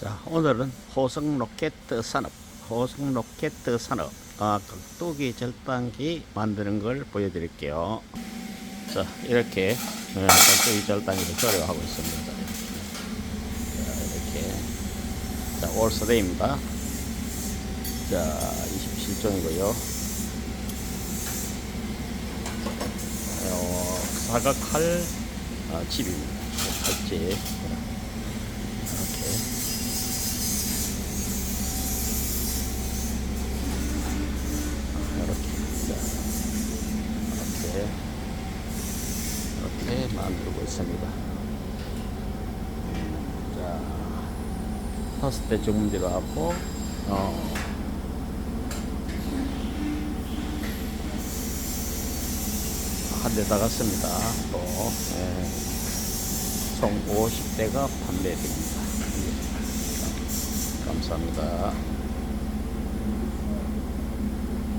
자, 오늘은 호성 로켓 산업, 호성 로켓 산업, 아, 각도기 절단기 만드는 걸 보여드릴게요. 자, 이렇게 어, 각도기 절단기를 조립하고 있습니다. 자, 이렇게. 자, 올스레입니다. 자, 27종이고요. 어, 사각칼 어, 집입니다. 칼집. 이렇게. 이렇게 자, 이렇게 만들고 있습니다. 음, 자 다섯 대 주문지로 하고 어, 한 대 나갔습니다. 또 예, 총 50대가 판매됩니다. 예. 감사합니다.